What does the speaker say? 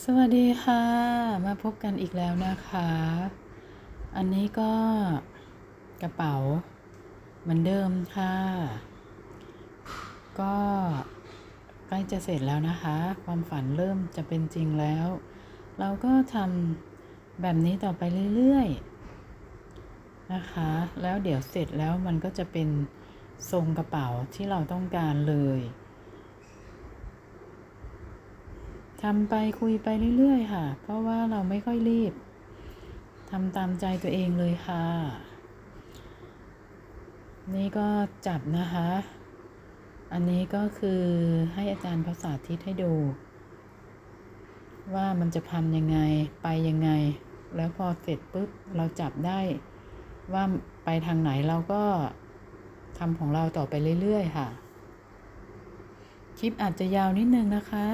สวัสดีค่ะ มาพบกันอีกแล้วนะคะ อันนี้ก็กระเป๋าเหมือนเดิมค่ะ ก็ใกล้จะเสร็จแล้วนะคะ ความฝันเริ่มจะเป็นจริงแล้ว เราก็ทำแบบนี้ต่อไปเรื่อยๆนะคะ แล้วเดี๋ยวเสร็จแล้วมันก็จะเป็นทรงกระเป๋าที่เราต้องการเลย ทำไปคุยไปเรื่อยๆค่ะ เพราะว่าเราไม่ค่อยรีบทำตามใจตัวเองเลยค่ะ นี่ก็จับนะคะ อันนี้ก็คือให้อาจารย์ภาษาทิศให้ดู ว่ามันจะพันยังไงไปยังไง แล้วพอเสร็จปุ๊บเราจับได้ ว่าไปทางไหนเราก็ทำของเราต่อไปเรื่อยๆค่ะ คลิปอาจจะยาวนิดนึงนะคะ